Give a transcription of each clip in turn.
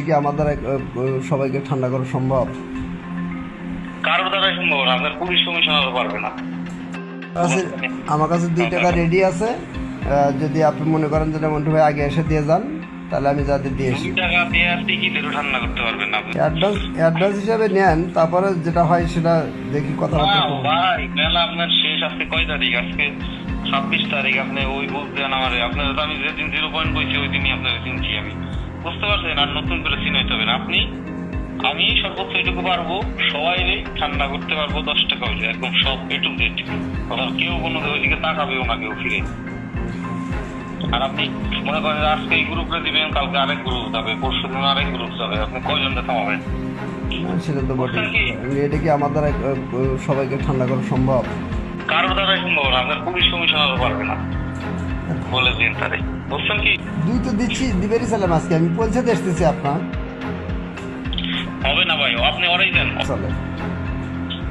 এটা কি আমাদের সবাইকে ঠান্ডা করা সম্ভব? কারোর দ্বারাই সম্ভব না আপনার পুলিশ কমিশনারও পারবে না। আছে আমার কাছে দুই টাকা রেডি আছে। যদি আপনি মনে করেন যে মন্টু ভাই আগে এসে দিয়ে যান তাহলে আমি যাদের দিয়ে এসি টাকা দিয়ে আর টিকিটেরও ঠান্ডা করতে পারবেন না অ্যাডভান্স অ্যাডভান্স হিসাবে নেন তারপরে যেটা হয় সেটা দেখি কথা করব। ভাই মেলা আপনার শেষ আজকে কয় তারিখ? আজকে ছাব্বিশ তারিখ আপনি ওই বুক দেন আমার। আপনার আমি যেদিন জিরো পয়েন্ট ওই দিনই আপনার চিনছি আমি। বুঝতে পারছেন আর নতুন করে চিনাইতে হবে না। আপনি আমি সর্বোচ্চ এটুকু পারব সবাই ঠান্ডা করতে পারব দশ টাকা হইলে একদম সব এটুকু জেড কথা কেউ কোনো ওইদিকে তাকাবেও না কেউ ফিরে। আর আপনি মনে করেন আজকে এই গ্রুপে দিবেন কালকে আরেক গ্রুপ যাবে পরশু দিন আরেক গ্রুপ যাবে আপনি কয়জনটা থামাবেন? সেটা তো বটে এটা কি আমার দ্বারা সবাইকে ঠান্ডা করা সম্ভব? কারোর দ্বারাই সম্ভব না আপনার পুলিশ কমিশনারও পারবে না। বলে দিন তারে। বুঝছেন কি? দুই তো দিচ্ছি দিবেরই ছিলাম আজকে। আমি পৌঁছে দেখতেছি আপনার। হবে না ভাই আপনি ওরাই দেন। চলে।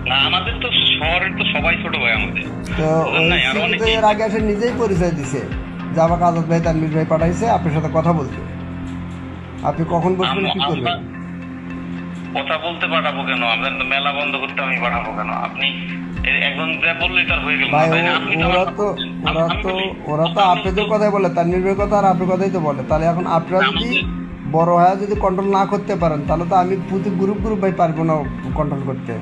না আমাদের তো শহরের তো সবাই ছোট ভাই আমাদের। তো সিন্ধু এর আগে এসে নিজেই পরিচয় দিছে। যে আমাকে আজাদ ভাই তানবির ভাই পাঠাইছে আপনার সাথে কথা বলতে। আপনি কখন বসবেন কি করবেন? কথা বলতে পাঠাবো কেন? আপনার তো মেলা বন্ধ করতে আমি পাঠাবো কেন? আপনি এ- একজন যা বললে তার হয়ে গেল। ওরা তো আমি- ওরা তো ওরা তো আপনাদের কথাই বলে তার ভাইয়ের কথা আর আপনার কথাই তো বলে। তাহলে এখন আপনারা যদি বড় হয়ে যদি কন্ট্রোল না করতে পারেন তাহলে তো আমি প্রতি গ্রুপ গ্রুপ ভাই পারব না কন্ট্রোল করতে।